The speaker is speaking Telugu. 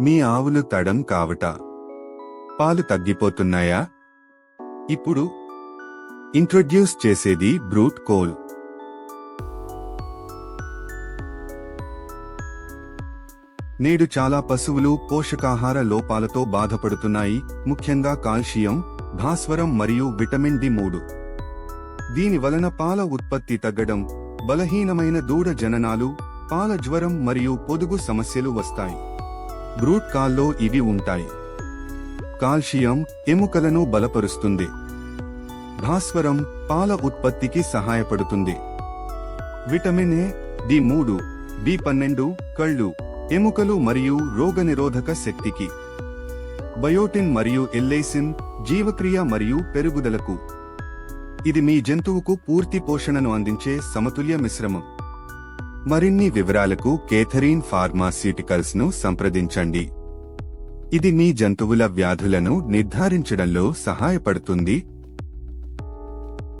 మీ ఆవులు తడం కావట. పాలు తగ్గిపోతున్నాయా? ఇప్పుడు ఇంట్రొడ్యూస్ చేసేది బ్రూట్ కోల్. నేడు చాలా పశువులు పోషకాహార లోపాలతో బాధపడుతున్నాయి ముఖ్యంగా కాల్షియం భాస్వరం మరియు విటమిన్ డి మూడు. దీని వలన పాల ఉత్పత్తి తగ్గడం బలహీనమైన దూడ జననాలు పాల జ్వరం మరియు పొదుగు సమస్యలు వస్తాయి. బ్రూట్ కాల్లో ఇవి ఉంటాయి. కాల్షియం ఎముకలను బలపరుస్తుంది. భాస్వరం పాల ఉత్పత్తికి సహాయపడుతుంది. విటమిన్ ఏ డి మూడు బి పన్నెండు కళ్ళు ఎముకలు మరియు రోగనిరోధక శక్తికి. బయోటిన్ మరియు ఎల్లైసిన్ జీవక్రియ మరియు పెరుగుదలకు. ఇది మీ జంతువుకు పూర్తి పోషణను అందించే సమతుల్య మిశ్రమం. మరిన్ని వివరాలకు కేథరీన్ ఫార్మాస్యూటికల్స్ను సంప్రదించండి. ఇది మీ జంతువుల వ్యాధులను నిర్ధారించడంలో సహాయపడుతుంది.